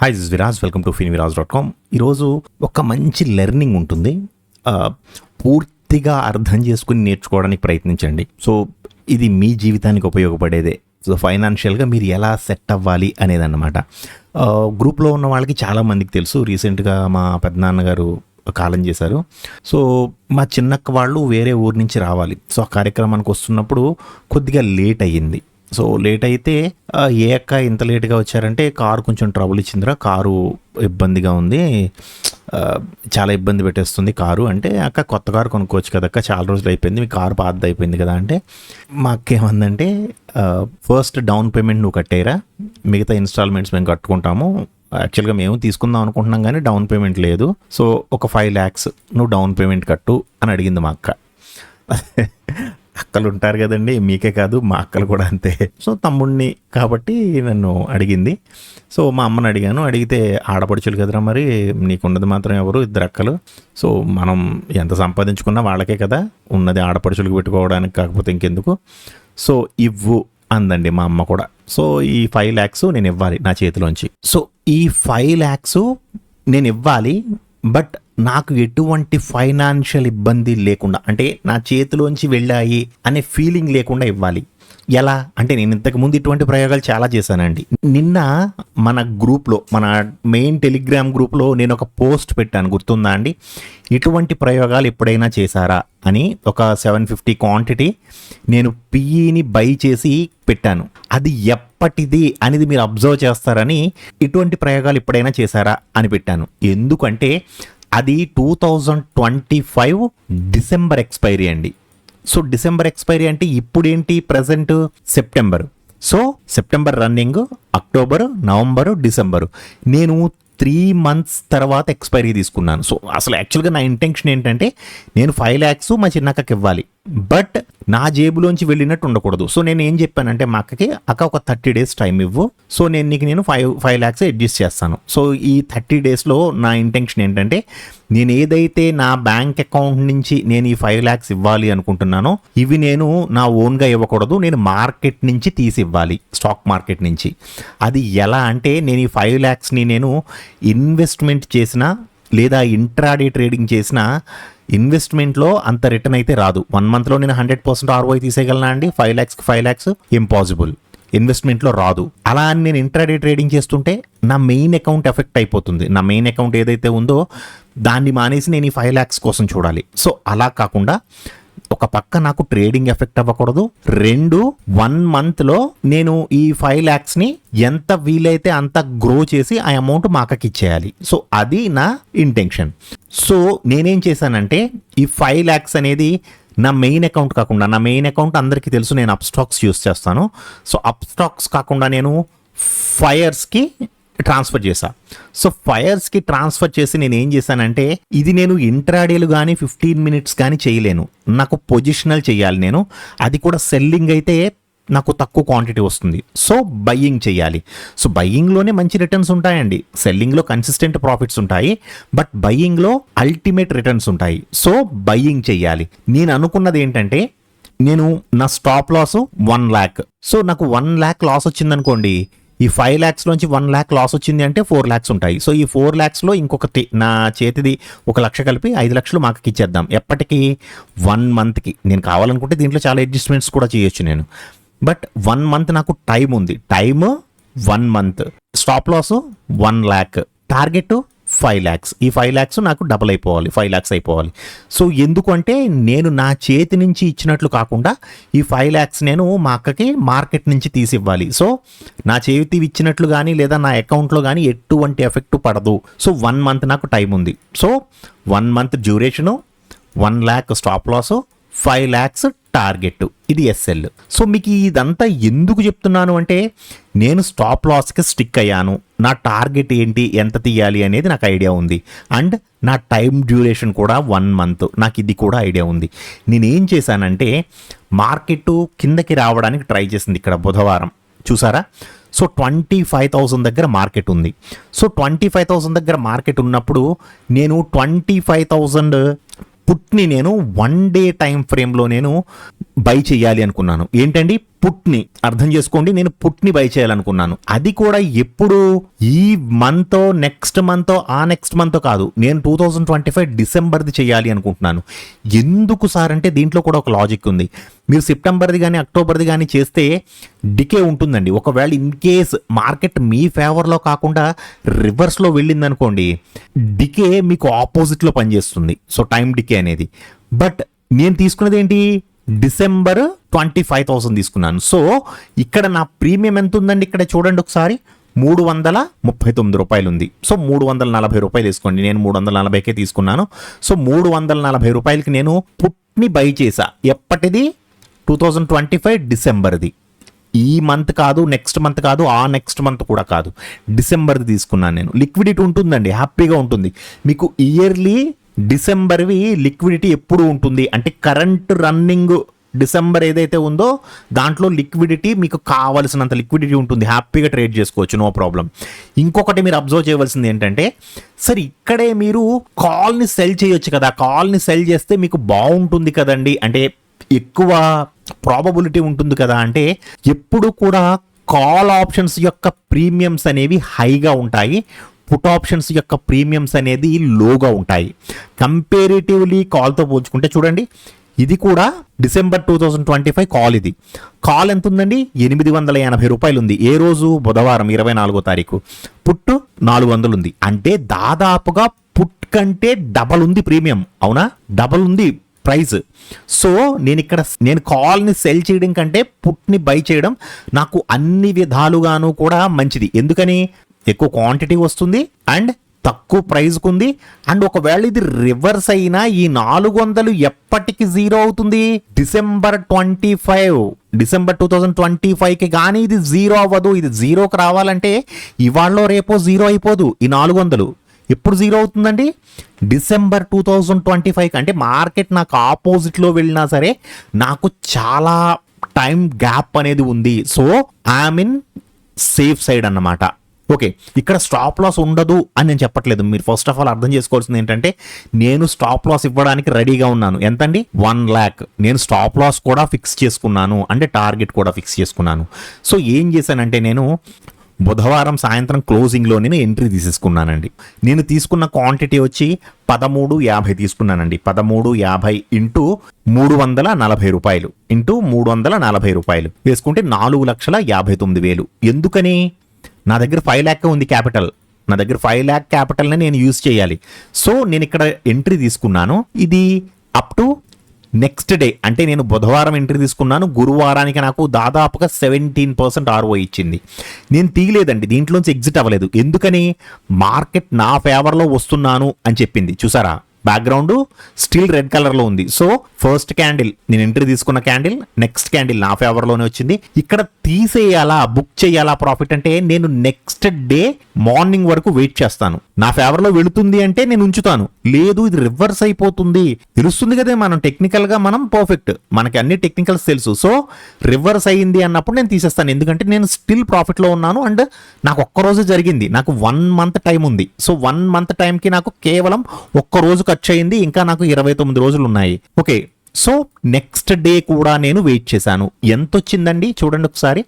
Hi this Viraj welcome to fin Viraj dot com ఈరోజు ఒక మంచి లెర్నింగ్ ఉంటుంది. పూర్తిగా అర్థం చేసుకుని నేర్చుకోవడానికి ప్రయత్నించండి. సో ఇది మీ జీవితానికి ఉపయోగపడేదే. సో ఫైనాన్షియల్గా మీరు ఎలా సెట్ అవ్వాలి అనేది అన్నమాట గ్రూప్లో ఉన్న వాళ్ళకి చాలా మందికి తెలుసు. రీసెంట్గా మా పెద్దనాన్నగారు కాలం చేశారు. సో మా చిన్నక్క వాళ్ళు వేరే ఊరు నుంచి రావాలి. సో ఆ కార్యక్రమానికి వస్తున్నప్పుడు కొద్దిగా లేట్ అయ్యింది. సో లేట్ అయితే ఏ అక్క ఇంత లేట్గా వచ్చారంటే కారు కొంచెం ట్రబుల్ ఇచ్చిందిరా. కారు ఇబ్బందిగా ఉంది. చాలా ఇబ్బంది పెట్టేస్తుంది కారు. అంటే అక్క కొత్త కారు కొనుక్కోవచ్చు కదా అక్క చాలా రోజులు అయిపోయింది మీ కారు పాత అయిపోయింది కదా అంటే మా అక్క ఏమందంటే ఫస్ట్ డౌన్ పేమెంట్ నువ్వు కట్టేరా మిగతా ఇన్స్టాల్మెంట్స్ మేము కట్టుకుంటాము. యాక్చువల్గా మేము తీసుకుందాం అనుకుంటున్నాం కానీ డౌన్ పేమెంట్ లేదు. సో ఒక ఫైవ్ ల్యాక్స్ నువ్వు డౌన్ పేమెంట్ కట్టు అని అడిగింది మా అక్క. అక్కలు ఉంటారు కదండి మీకే కాదు మా అక్కలు కూడా అంతే. సో తమ్ముడిని కాబట్టి నన్ను అడిగింది. సో మా అమ్మని అడిగాను. అడిగితే ఆడపడుచులు కదరా మరి నీకున్నది మాత్రం ఎవరు? ఇద్దరు అక్కలు. సో మనం ఎంత సంపాదించుకున్నా వాళ్ళకే కదా ఉన్నది ఆడపడుచులకు పెట్టుకోవడానికి కాకపోతే ఇంకెందుకు? సో ఇవ్వు అందండి మా అమ్మ కూడా. సో ఈ ఫైవ్ ల్యాక్స్ నేను ఇవ్వాలి నా చేతిలోంచి. సో ఈ ఫైవ్ ల్యాక్స్ నేను ఇవ్వాలి బట్ నాకు ఎటువంటి ఫైనాన్షియల్ ఇబ్బంది లేకుండా అంటే నా చేతిలోంచి వెళ్ళాయి అనే ఫీలింగ్ లేకుండా ఇవ్వాలి. ఎలా? అంటే నేను ఇంతకు ముందు ఇటువంటి ప్రయోగాలు చాలా చేశానండి. నిన్న మన గ్రూప్లో మన మెయిన్ టెలిగ్రామ్ గ్రూప్లో నేను ఒక పోస్ట్ పెట్టాను. గుర్తుందా అండి? ఇటువంటి ప్రయోగాలు ఎప్పుడైనా చేశారా? అని ఒక సెవెన్ ఫిఫ్టీ క్వాంటిటీ నేను పిఈని బై చేసి పెట్టాను. అది ఎప్పటిది అనేది మీరు అబ్జర్వ్ చేస్తారని ఇటువంటి ప్రయోగాలు ఎప్పుడైనా చేశారా అని పెట్టాను. ఎందుకంటే అది two thousand twenty five December expiry అండి. సో డిసెంబర్ ఎక్స్పైరీ అంటే ఇప్పుడేంటి? Present September so September running October November December నేను త్రీ మంత్స్ తర్వాత ఎక్స్పైరీ తీసుకున్నాను. సో అసలు యాక్చువల్గా నా ఇంటెన్షన్ ఏంటంటే నేను ఫైవ్ ల్యాక్స్ మా చిన్నక్కకి ఇవ్వాలి. బట్ నా జేబులోంచి వెళ్ళినట్టు ఉండకూడదు. సో నేను ఏం చెప్పానంటే మా అక్కకి అక్క ఒక థర్టీ డేస్ టైం ఇవ్వు. సో నేను నీకు నేను ఫైవ్ ఫైవ్ ల్యాక్స్ అడ్జస్ట్ చేస్తాను. సో ఈ థర్టీ డేస్లో నా ఇంటెన్షన్ ఏంటంటే నేను ఏదైతే నా బ్యాంక్ అకౌంట్ నుంచి నేను ఈ ఫైవ్ ల్యాక్స్ ఇవ్వాలి అనుకుంటున్నానో ఇవి నేను నా ఓన్గా ఇవ్వకూడదు. నేను మార్కెట్ నుంచి తీసి ఇవ్వాలి స్టాక్ మార్కెట్ నుంచి. అది ఎలా అంటే నేను ఈ ఫైవ్ ల్యాక్స్ని నేను ఇన్వెస్ట్మెంట్ చేసిన లేదా ఇంట్రాడే ట్రేడింగ్ చేసిన ఇన్వెస్ట్మెంట్లో అంత రిటర్న్ అయితే రాదు. వన్ మంత్లో నేను హండ్రెడ్ పర్సెంట్ ఆర్ఓఐ తీసేయగలనా అండి? ఫైవ్ ల్యాక్స్కి ఫైవ్ ల్యాక్స్ ఇంపాసిబుల్ ఇన్వెస్ట్మెంట్లో రాదు. అలా అని నేను ఇంట్రాడే ట్రేడింగ్ చేస్తుంటే నా మెయిన్ అకౌంట్ ఎఫెక్ట్ అయిపోతుంది. నా మెయిన్ అకౌంట్ ఏదైతే ఉందో దాన్ని మానేసి నేను ఈ ఫైవ్ ల్యాక్స్ కోసం చూడాలి. సో అలా కాకుండా ఒక పక్క నాకు ట్రేడింగ్ ఎఫెక్ట్ అవ్వకూడదు. రెండు వన్ మంత్లో నేను ఈ ఫైవ్ ల్యాక్స్ని ఎంత వీలైతే అంత గ్రో చేసి ఆ అమౌంట్ మా అక్కకి ఇచ్చేయాలి. సో అది నా ఇంటెన్షన్ సో నేనేం చేశానంటే ఈ ఫైవ్ ల్యాక్స్ అనేది నా మెయిన్ అకౌంట్ కాకుండా నా మెయిన్ అకౌంట్ అందరికీ తెలుసు నేను అప్ స్టాక్స్ యూస్ చేస్తాను. సో అప్ స్టాక్స్ కాకుండా నేను ఫైర్స్కి ట్రాన్స్ఫర్ చేశా. సో ఫైర్స్కి ట్రాన్స్ఫర్ చేసి నేను ఏం చేశానంటే ఇది నేను ఇంట్రాడేలు కానీ ఫిఫ్టీన్ మినిట్స్ కానీ చేయలేను. నాకు పొజిషనల్ చేయాలి నేను. అది కూడా సెల్లింగ్ అయితే నాకు తక్కువ క్వాంటిటీ వస్తుంది. సో బయ్యింగ్ చేయాలి. సో బయ్యింగ్లోనే మంచి రిటర్న్స్ ఉంటాయండి. సెల్లింగ్లో కన్సిస్టెంట్ ప్రాఫిట్స్ ఉంటాయి. బట్ బయ్యింగ్లో అల్టిమేట్ రిటర్న్స్ ఉంటాయి. సో బయ్యింగ్ చేయాలి. నేను అనుకున్నది ఏంటంటే నేను నా stop loss one lakh so నాకు వన్ ల్యాక్ లాస్ వచ్చిందనుకోండి ఈ ఫైవ్ ల్యాక్స్ నుంచి వన్ ల్యాక్ లాస్ వచ్చింది అంటే ఫోర్ ల్యాక్స్ ఉంటాయి. సో ఈ ఫోర్ ల్యాక్స్లో ఇంకొకటి నా చేతిది ఒక లక్ష కలిపి ఐదు లక్షలు మాకు ఇచ్చేద్దాం. ఎప్పటికీ వన్ మంత్కి నేను కావాలనుకుంటే దీంట్లో చాలా అడ్జస్ట్మెంట్స్ కూడా చేయొచ్చు నేను. బట్ వన్ మంత్ నాకు టైం ఉంది. Time one month stop loss one lakh target five lakhs ఈ ఫైవ్ ల్యాక్స్ నాకు డబల్ అయిపోవాలి. ఫైవ్ ల్యాక్స్ అయిపోవాలి. సో ఎందుకంటే నేను నా చేతి నుంచి ఇచ్చినట్లు కాకుండా ఈ ఫైవ్ ల్యాక్స్ నేను మా అక్కకి మార్కెట్ నుంచి తీసి ఇవ్వాలి సో నా చేతి ఇచ్చినట్లు కానీ లేదా నా అకౌంట్లో కానీ ఎటువంటి ఎఫెక్ట్ పడదు. సో వన్ మంత్ నాకు టైం ఉంది. So one month duration one lakh stop loss five lakhs target. ఇది ఎస్ఎల్ సో మీకు ఇదంతా ఎందుకు చెప్తున్నాను అంటే నేను స్టాప్ లాస్కి స్టిక్ అయ్యాను. నా టార్గెట్ ఏంటి ఎంత తీయాలి అనేది నాకు ఐడియా ఉంది. అండ్ నా టైం డ్యూరేషన్ కూడా వన్ మంత్. నాకు ఇది కూడా ఐడియా ఉంది. నేనేం చేశానంటే మార్కెట్ కిందకి రావడానికి ట్రై చేసింది ఇక్కడ బుధవారం. చూసారా? సో ట్వంటీ ఫైవ్ థౌసండ్ దగ్గర మార్కెట్ ఉంది. సో ట్వంటీ ఫైవ్ థౌసండ్ దగ్గర మార్కెట్ ఉన్నప్పుడు నేను ట్వంటీ ఫైవ్ థౌసండ్ పుట్ని నేను వన్ డే టైం ఫ్రేమ్లో నేను బై చేయాలి అనుకున్నాను. ఏంటండి? పుట్ని అర్థం చేసుకోండి నేను పుట్ని బై చేయాలనుకున్నాను. అది కూడా ఎప్పుడు ఈ మంత్ నెక్స్ట్ మంత్ ఆ నెక్స్ట్ మంత్ కాదు. నేను టూ థౌజండ్ ట్వంటీ ఫైవ్ డిసెంబర్ది చేయాలి అనుకుంటున్నాను. ఎందుకు సార్ అంటే దీంట్లో కూడా ఒక లాజిక్ ఉంది. మీరు సెప్టెంబర్ది కానీ అక్టోబర్ది కానీ చేస్తే డికే ఉంటుందండి. ఒకవేళ ఇన్ కేస్ మార్కెట్ మీ ఫేవర్లో కాకుండా రివర్స్లో వెళ్ళింది అనుకోండి డికే మీకు ఆపోజిట్లో పనిచేస్తుంది. సో టైం డికే అనేది. బట్ నేను తీసుకున్నది ఏంటి డిసెంబర్ ట్వంటీ ఫైవ్ థౌసండ్ తీసుకున్నాను. సో ఇక్కడ నా ప్రీమియం ఎంత ఉందండి ఇక్కడ చూడండి ఒకసారి? మూడు వందల ముప్పై తొమ్మిది రూపాయలు ఉంది సో మూడు వందల నలభై రూపాయలు తీసుకోండి నేను మూడు వందల నలభైకే తీసుకున్నాను. సో మూడు వందల నలభై రూపాయలకి నేను పుట్ని బై చేసా ఎప్పటిది? టూ థౌజండ్ ట్వంటీ ఫైవ్ డిసెంబర్ది. ఈ మంత్ కాదు నెక్స్ట్ మంత్ కాదు ఆ నెక్స్ట్ మంత్ కూడా కాదు. డిసెంబర్ది తీసుకున్నాను నేను. లిక్విడిటీ ఉంటుందండి హ్యాపీగా ఉంటుంది. మీకు ఇయర్లీ డిసెంబర్వి లిక్విడిటీ ఎప్పుడు ఉంటుంది? అంటే కరెంట్ రన్నింగ్ డిసెంబర్ ఏదైతే ఉందో దాంట్లో లిక్విడిటీ మీకు కావలసినంత లిక్విడిటీ ఉంటుంది. హ్యాపీగా ట్రేడ్ చేసుకోవచ్చు. No problem. ఇంకొకటి మీరు అబ్జర్వ్ చేయవలసింది ఏంటంటే సరే ఇక్కడే మీరు కాల్ని సెల్ చేయొచ్చు కదా. కాల్ని సెల్ చేస్తే మీకు బాగుంటుంది కదండి. అంటే ఎక్కువ ప్రాబబిలిటీ ఉంటుంది కదా. అంటే ఎప్పుడు కూడా కాల్ ఆప్షన్స్ యొక్క ప్రీమియమ్స్ అనేవి హైగా ఉంటాయి. పుట్ ఆప్షన్స్ యొక్క ప్రీమియమ్స్ అనేది లోగా ఉంటాయి. కంపేరిటివ్లీ కాల్తో పోల్చుకుంటే చూడండి ఇది కూడా December two thousand twenty five call ఇది. కాల్ ఎంత ఉందండి ఎనిమిది వందల ఎనభై రూపాయలు ఉంది ఏ రోజు? బుధవారం ఇరవై నాలుగో తారీఖు. పుట్టు నాలుగు వందలు ఉంది అంటే దాదాపుగా పుట్ కంటే డబల్ ఉంది ప్రీమియం. అవునా? డబల్ ఉంది ప్రైజ్. సో నేను ఇక్కడ నేను కాల్ని సెల్ చేయడం కంటే పుట్ని బై చేయడం నాకు అన్ని విధాలుగాను కూడా మంచిది. ఎందుకని? ఎక్కువ క్వాంటిటీ వస్తుంది అండ్ తక్కువ ప్రైజ్కు ఉంది అండ్ ఒకవేళ ఇది రివర్స్ అయినా ఈ నాలుగు వందలు ఎప్పటికి జీరో అవుతుంది? December twenty five December two thousand twenty ఫైవ్కి కానీ ఇది జీరో అవ్వదు. ఇది జీరోకి రావాలంటే ఇవాళ రేపో జీరో అయిపోదు ఈ నాలుగు వందలు ఎప్పుడు జీరో అవుతుందండి? December two thousand twenty five అంటే మార్కెట్ నాకు ఆపోజిట్లో వెళ్ళినా సరే నాకు చాలా టైం గ్యాప్ అనేది ఉంది. So I'm in safe side అన్నమాట. ఓకే ఇక్కడ స్టాప్ లాస్ ఉండదు అని నేను చెప్పట్లేదు. మీరు ఫస్ట్ ఆఫ్ ఆల్ అర్థం చేసుకోవాల్సింది ఏంటంటే నేను స్టాప్ లాస్ ఇవ్వడానికి రెడీగా ఉన్నాను. ఎంతండి? వన్ ల్యాక్ నేను స్టాప్ లాస్ కూడా ఫిక్స్ చేసుకున్నాను అంటే టార్గెట్ కూడా ఫిక్స్ చేసుకున్నాను. సో ఏం చేశానంటే నేను బుధవారం సాయంత్రం క్లోజింగ్లో నేను ఎంట్రీ తీసేసుకున్నానండి. నేను తీసుకున్న క్వాంటిటీ వచ్చి పదమూడు యాభై తీసుకున్నానండి. పదమూడు యాభై ఇంటూ మూడు వందల నలభై రూపాయలు. ఇంటూ మూడు వందల నలభై రూపాయలు. వేసుకుంటే నాలుగు లక్షల యాభై తొమ్మిది వేలు. ఎందుకని? నా దగ్గర ఫైవ్ ల్యాక్ ఉంది క్యాపిటల్ నా దగ్గర ఫైవ్ ల్యాక్ క్యాపిటల్ని నేను యూజ్ చేయాలి. సో నేను ఇక్కడ ఎంట్రీ తీసుకున్నాను. ఇది అప్ టు నెక్స్ట్ డే అంటే నేను బుధవారం ఎంట్రీ తీసుకున్నాను. గురువారానికి నాకు దాదాపుగా సెవెంటీన్ పర్సెంట్ ఆర్ఓ ఇచ్చింది. నేను తీయలేదండి. దీంట్లోంచి ఎగ్జిట్ అవ్వలేదు. ఎందుకని? మార్కెట్ నా ఫేవర్లో వస్తున్నాను అని చెప్పింది. చూసారా? బ్యాక్గ్రౌండ్ స్టిల్ రెడ్ కలర్లో ఉంది. సో ఫస్ట్ క్యాండిల్ నేను ఎంట్రీ తీసుకున్న క్యాండిల్ నెక్స్ట్ క్యాండిల్ నా ఫేవర్లోనే వచ్చింది. ఇక్కడ తీసేయాలా బుక్ చేయాలా ప్రాఫిట్ అంటే నేను నెక్స్ట్ డే మార్నింగ్ వరకు వెయిట్ చేస్తాను. నా ఫేవర్లో వెళుతుంది అంటే నేను ఉంచుతాను. లేదు ఇది రివర్స్ అయిపోతుంది. తెలుస్తుంది కదే మనం టెక్నికల్గా మనం పర్ఫెక్ట్. మనకి అన్ని టెక్నికల్స్ తెలుసు. సో రివర్స్ అయ్యింది అన్నప్పుడు నేను తీసేస్తాను. ఎందుకంటే నేను స్టిల్ ప్రాఫిట్లో ఉన్నాను అండ్ నాకు ఒక్కరోజు జరిగింది. నాకు వన్ మంత్ టైం ఉంది. సో వన్ మంత్ టైంకి నాకు కేవలం ఒక్క రోజు ఖర్చు అయింది ఇంకా నాకు ఇరవై తొమ్మిది రోజులు ఉన్నాయి ఓకే సో నెక్స్ట్ డే కూడా నేను వెయిట్ చేశాను. ఎంత వచ్చిందండి చూడండి ఒకసారి.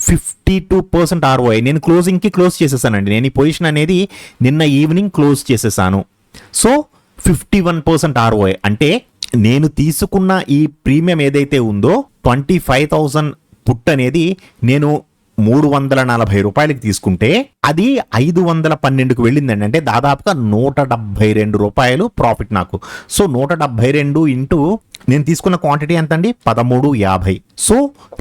Fifty two percent ROI. నేను క్లోజింగ్కి క్లోజ్ చేసేసానండి. నేను ఈ పొజిషన్ అనేది నిన్న ఈవినింగ్ క్లోజ్ చేసేసాను. So fifty one percent ROI. అంటే నేను తీసుకున్న ఈ ప్రీమియం ఏదైతే ఉందో ట్వంటీ ఫైవ్ థౌజండ్ పుట్ అనేది నేను మూడు వందల నలభై రూపాయలకి తీసుకుంటే అది ఐదు వందల పన్నెండుకు వెళ్ళిందండి. అంటే దాదాపుగా నూట డెబ్బై రెండు రూపాయలు ప్రాఫిట్ నాకు. సో నూట డెబ్బై రెండు ఇంటూ నేను తీసుకున్న క్వాంటిటీ ఎంత అండి పదమూడు యాభై. సో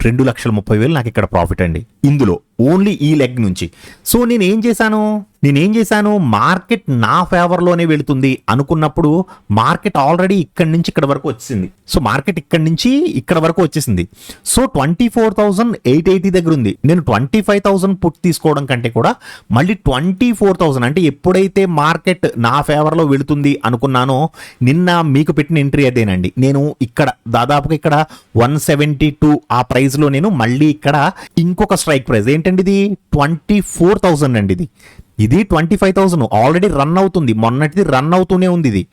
రెండు లక్షల ముప్పై వేలు నాకు ఇక్కడ ప్రాఫిట్ అండి. ఇందులో ఓన్లీ ఈ లెగ్ నుంచి. సో నేనేం చేశాను? నేనేం చేశాను? మార్కెట్ నా ఫేవర్లోనే వెళుతుంది అనుకున్నప్పుడు మార్కెట్ ఆల్రెడీ ఇక్కడి నుంచి ఇక్కడ వరకు వచ్చింది సో మార్కెట్ ఇక్కడి నుంచి ఇక్కడ వరకు వచ్చేసింది. So twenty four thousand eight eighty దగ్గర ఉంది. నేను ట్వంటీ ఫైవ్ థౌసండ్ పుట్ తీసుకోవడం కంటే కూడా మళ్ళీ ట్వంటీ ఫోర్ థౌసండ్ అంటే ఎప్పుడైతే మార్కెట్ నా ఫేవర్లో వెళుతుంది అనుకున్నానో నిన్న మీకు పెట్టిన ఎంట్రీ అదేనండి. నేను ఇక్కడ దాదాపుగా ఇక్కడ వన్ సెవెంటీ టూ ఆ ప్రైస్లో నేను మళ్ళీ ఇక్కడ ఇంకొక స్ట్రైక్ ప్రైస్ ఏంటండి ఇది? ట్వంటీ ఫోర్ థౌసండ్ అండి ఇది. ఇది twenty five thousand already run అవుతుంది. మొన్నటిది రన్ అవుతూనే ఉంది ఇది.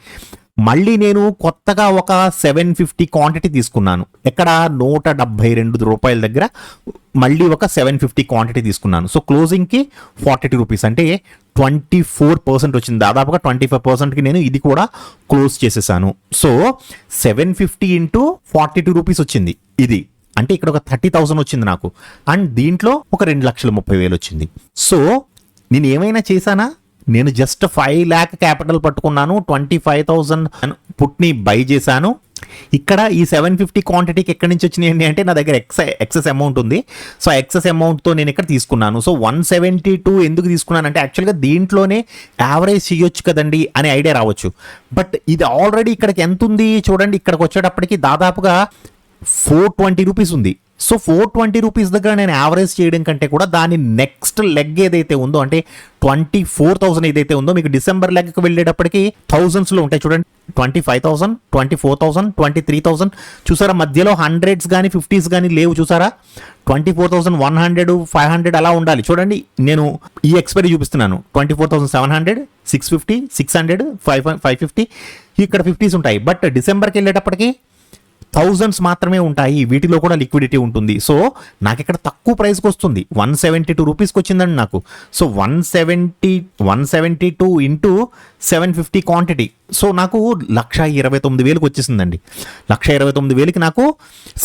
మళ్ళీ నేను కొత్తగా ఒక సెవెన్ ఫిఫ్టీ క్వాంటిటీ తీసుకున్నాను. ఎక్కడ? నూట డెబ్బై రెండు రూపాయల దగ్గర మళ్ళీ ఒక సెవెన్ ఫిఫ్టీ క్వాంటిటీ తీసుకున్నాను. సో క్లోజింగ్కి ఫార్టీ టూ రూపీస్. అంటే ట్వంటీ ఫోర్ పర్సెంట్ వచ్చింది. దాదాపుగా ట్వంటీ ఫైవ్ పర్సెంట్కి నేను ఇది కూడా క్లోజ్ చేసేసాను. So seven fifty into forty two rupees వచ్చింది ఇది. అంటే ఇక్కడ ఒక థర్టీ థౌసండ్ వచ్చింది నాకు. అండ్ దీంట్లో ఒక రెండు లక్షల ముప్పై వేలు వచ్చింది. సో నేను ఏమైనా చేశానా? నేను జస్ట్ ఫైవ్ ల్యాక్ క్యాపిటల్ పట్టుకున్నాను. ట్వంటీ ఫైవ్ థౌసండ్ పుట్ని బై చేశాను. ఇక్కడ ఈ సెవెన్ ఫిఫ్టీ క్వాంటిటీకి ఎక్కడి నుంచి వచ్చినాయండి అంటే నా దగ్గర ఎక్స్ ఎక్సెస్ అమౌంట్ ఉంది. సో ఎక్సెస్ అమౌంట్తో నేను ఇక్కడ తీసుకున్నాను. సో వన్ సెవెంటీ టూ ఎందుకు తీసుకున్నాను అంటే యాక్చువల్గా దీంట్లోనే యావరేజ్ చేయొచ్చు కదండి అనే ఐడియా రావచ్చు. బట్ ఇది ఆల్రెడీ ఇక్కడికి ఎంత ఉంది? చూడండి ఇక్కడికి వచ్చేటప్పటికి దాదాపుగా ఫోర్ ట్వంటీ రూపీస్ ఉంది. సో ఫోర్ ట్వంటీ రూపీస్ దగ్గర నేను యావరేజ్ చేయడం కంటే కూడా దాని నెక్స్ట్ లెగ్ ఏదైతే ఉందో అంటే ట్వంటీ ఫోర్ థౌసండ్ ఏదైతే ఉందో మీకు డిసెంబర్ లెగ్కి వెళ్ళేటప్పటికి థౌజండ్స్లో ఉంటాయి. చూడండి twenty five thousand twenty four thousand twenty three thousand. చూసారా మధ్యలో హండ్రెడ్స్ కానీ ఫిఫ్టీస్ కానీ లేవు చూసారా? Twenty four thousand one hundred five hundred అలా ఉండాలి. చూడండి నేను ఈ ఎక్స్పైరీ చూపిస్తున్నాను. Twenty four thousand seven hundred six fifty six hundred five five fifty. ఇక్కడ ఫిఫ్టీస్ ఉంటాయి. బట్ డిసెంబర్కి వెళ్ళేటప్పటికి థౌజండ్స్ మాత్రమే ఉంటాయి. వీటిలో కూడా లిక్విడిటీ ఉంటుంది. సో నాకు ఇక్కడ తక్కువ ప్రైస్కి వస్తుంది. వన్ సెవెంటీ టూ రూపీస్కి వచ్చిందండి నాకు. So one seventy one seventy two into seven fifty quantity. So నాకు లక్ష ఇరవై తొమ్మిది వేలకు వచ్చేసిందండి. లక్ష ఇరవై తొమ్మిది వేలకి నాకు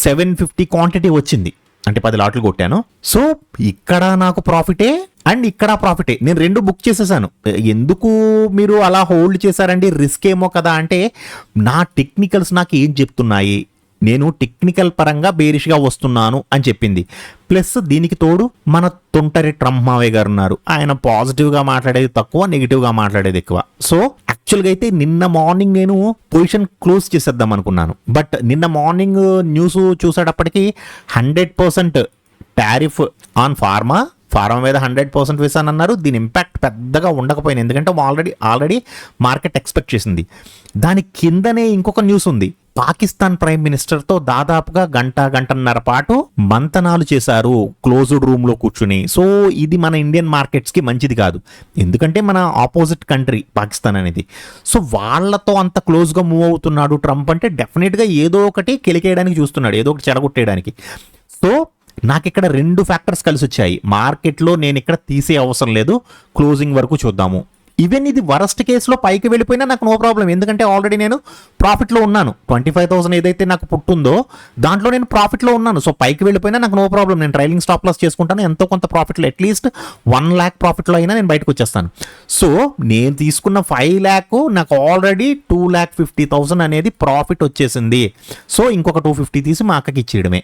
సెవెన్ ఫిఫ్టీ క్వాంటిటీ వచ్చింది. అంటే పది లాట్లు కొట్టాను. సో ఇక్కడ నాకు ప్రాఫిటే అండ్ ఇక్కడ ప్రాఫిటే. నేను రెండు బుక్ చేసేసాను. ఎందుకు మీరు అలా హోల్డ్ చేశారండి? రిస్క్ ఏమో కదా అంటే నా టెక్నికల్స్ నాకు ఏం చెప్తున్నాయి? నేను టెక్నికల్ పరంగా బేరిష్గా వస్తున్నాను అని చెప్పింది. ప్లస్ దీనికి తోడు మన తొంటరి ట్రంప్ మావే గారు ఉన్నారు. ఆయన పాజిటివ్గా మాట్లాడేది తక్కువ నెగిటివ్గా మాట్లాడేది ఎక్కువ. సో యాక్చువల్గా అయితే నిన్న మార్నింగ్ నేను పొజిషన్ క్లోజ్ చేసేద్దాం అనుకున్నాను. బట్ నిన్న మార్నింగ్ న్యూస్ చూసేటప్పటికి hundred percent tariff on pharma pharma మీద హండ్రెడ్ పర్సెంట్ వేసానన్నారు దీని ఇంపాక్ట్ పెద్దగా ఉండకపోయింది. ఎందుకంటే ఆల్రెడీ ఆల్రెడీ మార్కెట్ ఎక్స్పెక్ట్ చేసింది. దాని కిందనే ఇంకొక న్యూస్ ఉంది. పాకిస్తాన్ ప్రైమ్ మినిస్టర్తో దాదాపుగా గంట గంటన్నర పాటు మంతనాలు చేశారు క్లోజ్డ్ రూమ్లో కూర్చుని. సో ఇది మన ఇండియన్ మార్కెట్స్కి మంచిది కాదు. ఎందుకంటే మన ఆపోజిట్ కంట్రీ పాకిస్తాన్ అనేది. సో వాళ్ళతో అంత క్లోజ్గా మూవ్ అవుతున్నాడు ట్రంప్ అంటే డెఫినెట్గా ఏదో ఒకటి కెలికేయడానికి చూస్తున్నాడు ఏదో ఒకటి చెడగొట్టేయడానికి. సో నాకు ఇక్కడ రెండు ఫ్యాక్టర్స్ కలిసి వచ్చాయి మార్కెట్లో నేను ఇక్కడ తీసే అవసరం లేదు. క్లోజింగ్ వరకు చూద్దాము. ఈవెన్ ఇది వరస్ట్ కేసులో పైకి వెళ్ళిపోయినా నాకు నో ప్రాబ్లం ఎందుకంటే ఆల్రెడీ నేను ప్రాఫిట్లో ఉన్నాను. ట్వంటీ ఫైవ్ థౌసండ్ ఏదైతే నాకు పుట్టుందో దాంట్లో నేను ప్రాఫిట్లో ఉన్నాను. సో పైకి వెళ్ళిపోయినా నాకు నో ప్రాబ్లం నేను ట్రైలింగ్ స్టాప్ లాస్ చేసుకుంటాను. ఎంతో కొంత ప్రాఫిట్లో అట్లీస్ట్ వన్ ల్యాక్ ప్రాఫిట్లో అయినా నేను బయటకు వచ్చేస్తాను. సో నేను తీసుకున్న ఫైవ్ ల్యాక్ నాకు already two lakh fifty thousand అనేది ప్రాఫిట్ వచ్చేసింది. సో ఇంకొక టూ ఫిఫ్టీ తీసి మా అక్కకి ఇచ్చేయడమే.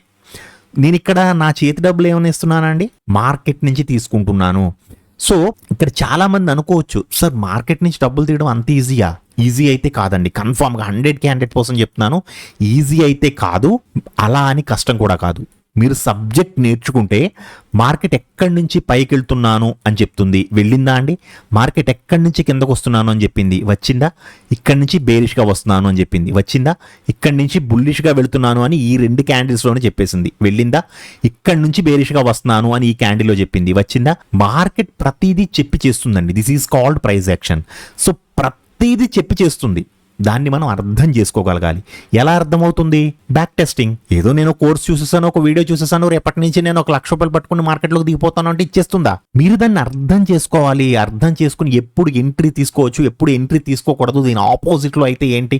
నేను ఇక్కడ నా చేతి డబ్బులు ఏమైనా ఇస్తున్నానండి? మార్కెట్ నుంచి తీసుకుంటున్నాను. సో ఇక్కడ చాలా మంది అనుకోవచ్చు సార్ మార్కెట్ నుంచి డబ్బులు తీయడం అంత ఈజీయా? ఈజీ అయితే కాదండి. కన్ఫామ్గా హండ్రెడ్కి హండ్రెడ్ పర్సెంట్ చెప్తున్నాను. ఈజీ అయితే కాదు అలా అని కష్టం కూడా కాదు. మీరు సబ్జెక్ట్ నేర్చుకుంటే మార్కెట్ ఎక్కడి నుంచి పైకి వెళ్తున్నాను అని చెప్తుంది. వెళ్ళిందా అండి? మార్కెట్ ఎక్కడి నుంచి కిందకు వస్తున్నాను అని చెప్పింది. వచ్చిందా? ఇక్కడి నుంచి బేరిష్గా వస్తున్నాను అని చెప్పింది. వచ్చిందా? ఇక్కడి నుంచి బుల్లిష్గా వెళ్తున్నాను అని ఈ రెండు క్యాండిల్స్లోనే చెప్పేసింది. వెళ్ళిందా? ఇక్కడి నుంచి బేరిష్గా వస్తున్నాను అని ఈ క్యాండిల్లో చెప్పింది. వచ్చిందా? మార్కెట్ ప్రతిదీ చెప్పి చేస్తుందండి. This is called price action. So ప్రతిదీ చెప్పి చేస్తుంది. దాన్ని మనం అర్థం చేసుకోగలగాలి. ఎలా అర్థమవుతుంది? బ్యాక్ టెస్టింగ్ ఏదో నేను కోర్స్ చూసేసాను ఒక వీడియో చూసేసాను రేపటి నుంచి నేను ఒక లక్ష రూపాయలు పట్టుకుని మార్కెట్లోకి దిగిపోతాను అంటే ఇచ్చేస్తుందా? మీరు దాన్ని అర్థం చేసుకోవాలి. అర్థం చేసుకుని ఎప్పుడు ఎంట్రీ తీసుకోవచ్చు ఎప్పుడు ఎంట్రీ తీసుకోకూడదు. దీని ఆపోజిట్లో అయితే ఏంటి?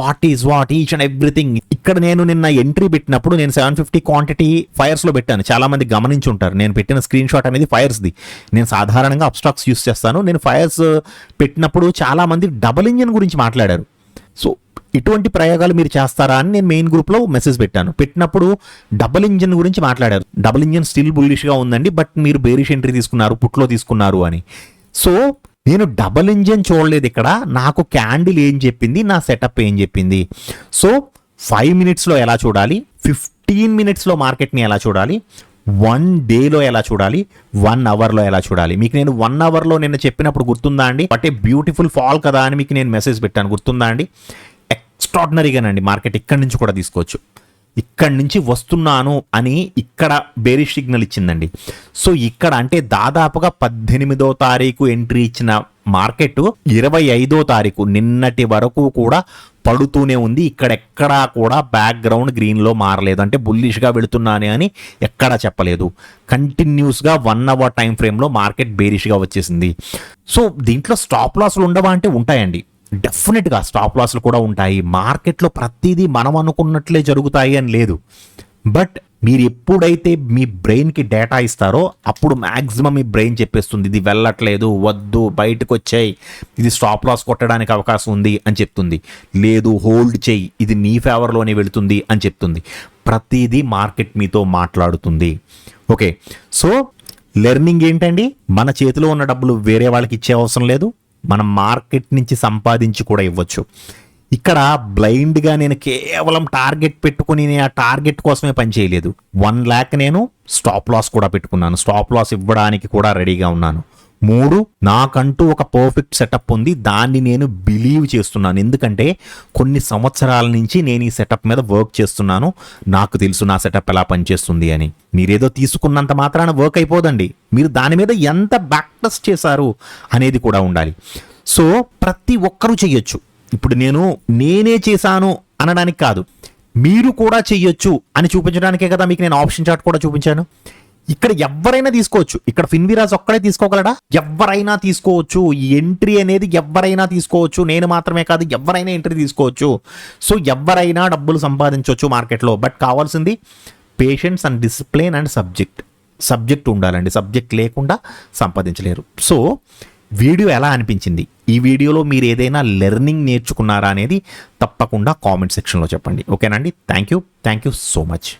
What is what each and everything ఇక్కడ నేను నిన్న ఎంట్రీ పెట్టినప్పుడు నేను సెవెన్ ఫిఫ్టీ క్వాంటిటీ ఫైర్స్లో పెట్టాను. చాలా మంది గమనించి ఉంటారు నేను పెట్టిన స్క్రీన్ షాట్ అనేది ఫైర్స్ ది నేను సాధారణంగా అబ్స్ట్రాక్స్ యూస్ చేస్తాను. నేను ఫైర్స్ uh, పెట్టినప్పుడు చాలా మంది డబుల్ ఇంజిన్ గురించి మాట్లాడారు. సో ఇటువంటి ప్రయోగాలు మీరు చేస్తారా అని నేను మెయిన్ గ్రూప్లో మెసేజ్ పెట్టాను. పెట్టినప్పుడు డబుల్ ఇంజిన్ గురించి మాట్లాడారు. డబుల్ ఇంజిన్ స్టిల్ బుల్లిష్గా ఉందండి బట్ మీరు బేరిష్ ఎంట్రీ తీసుకున్నారు పుట్లో తీసుకున్నారు అని. సో నేను డబుల్ ఇంజిన్ చూడలేదు ఇక్కడ నాకు క్యాండిల్ ఏం చెప్పింది నా సెటప్ ఏం చెప్పింది. సో ఫైవ్ మినిట్స్లో ఎలా చూడాలి ఫిఫ్టీన్ మినిట్స్లో మార్కెట్ని ఎలా చూడాలి వన్ డేలో ఎలా చూడాలి? వన్ అవర్లో ఎలా చూడాలి? మీకు నేను వన్ అవర్లో నిన్న చెప్పినప్పుడు గుర్తుందా అండి? అంటే ఏ బ్యూటిఫుల్ ఫాల్ కదా అని మీకు నేను మెసేజ్ పెట్టాను. గుర్తుందా అండి? ఎక్స్ట్రాడినరీగానండి మార్కెట్ ఇక్కడి నుంచి కూడా తీసుకోవచ్చు. ఇక్కడి నుంచి వస్తున్నాను అని ఇక్కడ బేరిష్ సిగ్నల్ ఇచ్చిందండి. సో ఇక్కడ అంటే దాదాపుగా పద్దెనిమిదో తారీఖు ఎంట్రీ ఇచ్చిన మార్కెట్ ఇరవై ఐదో తారీఖు నిన్నటి వరకు కూడా పడుతూనే ఉంది. ఇక్కడెక్కడా కూడా బ్యాక్గ్రౌండ్ గ్రీన్లో మారలేదు. అంటే బుల్లిష్గా వెళుతున్నానే అని ఎక్కడా చెప్పలేదు. కంటిన్యూస్గా వన్ అవర్ టైం ఫ్రేమ్లో మార్కెట్ బేరిష్గా వచ్చేసింది. సో దీంట్లో స్టాప్ లాస్లు ఉండవా అంటే ఉంటాయండి. డెఫినెట్గా స్టాప్ లాస్లు కూడా ఉంటాయి. మార్కెట్లో ప్రతిదీ మనం అనుకున్నట్లే జరుగుతాయి అని లేదు. బట్ మీరు ఎప్పుడైతే మీ బ్రెయిన్కి డేటా ఇస్తారో అప్పుడు మ్యాక్సిమం మీ బ్రెయిన్ చెప్పేస్తుంది ఇది వెళ్ళట్లేదు వద్దు బయటకు వచ్చాయి ఇది స్టాప్ లాస్ కొట్టడానికి అవకాశం ఉంది అని చెప్తుంది. లేదు హోల్డ్ చేయి ఇది నీ ఫేవర్లోనే వెళుతుంది అని చెప్తుంది. ప్రతిదీ మార్కెట్ మీతో మాట్లాడుతుంది. ఓకే. సో లెర్నింగ్ ఏంటండి? మన చేతిలో ఉన్న డబ్బులు వేరే వాళ్ళకి ఇచ్చే అవసరం లేదు. మనం మార్కెట్ నుంచి సంపాదించి కూడా ఇవ్వచ్చు. ఇక్కడ బ్లైండ్గా నేను కేవలం టార్గెట్ పెట్టుకుని నేను ఆ టార్గెట్ కోసమే పని చేయలేదు. వన్ ల్యాక్ నేను స్టాప్ లాస్ కూడా పెట్టుకున్నాను. స్టాప్ లాస్ ఇవ్వడానికి కూడా రెడీగా ఉన్నాను. మూడు నాకంటూ ఒక పర్ఫెక్ట్ సెటప్ ఉంది. దాన్ని నేను బిలీవ్ చేస్తున్నాను. ఎందుకంటే కొన్ని సంవత్సరాల నుంచి నేను ఈ సెటప్ మీద వర్క్ చేస్తున్నాను. నాకు తెలుసు నా సెటప్ ఎలా పనిచేస్తుంది అని. మీరేదో తీసుకున్నంత మాత్రాన వర్క్ అయిపోదండి. మీరు దాని మీద ఎంత బ్యాక్టస్ చేశారు అనేది కూడా ఉండాలి. సో ప్రతి ఒక్కరూ చెయ్యొచ్చు ఇప్పుడు నేను నేనే చేశాను అనడానికి కాదు. మీరు కూడా చెయ్యొచ్చు అని చూపించడానికే కదా మీకు నేను ఆప్షన్ చార్ట్ కూడా చూపించాను. ఇక్కడ ఎవరైనా తీసుకోవచ్చు. ఇక్కడ ఫిన్విరాజ్ ఒక్కడే తీసుకోగలడా? ఎవరైనా తీసుకోవచ్చు. ఈ ఎంట్రీ అనేది ఎవరైనా తీసుకోవచ్చు. నేను మాత్రమే కాదు ఎవరైనా ఎంట్రీ తీసుకోవచ్చు. సో ఎవరైనా డబ్బులు సంపాదించవచ్చు మార్కెట్లో. బట్ కావాల్సింది patience and discipline and subject. Subject ఉండాలండి. సబ్జెక్ట్ లేకుండా సంపాదించలేరు. సో వీడియో ఎలా అనిపించింది? ఈ వీడియోలో మీరు ఏదైనా లెర్నింగ్ నేర్చుకున్నారా అనేది తప్పకుండా కామెంట్ సెక్షన్లో చెప్పండి. ఓకేనండి thank you thank you so much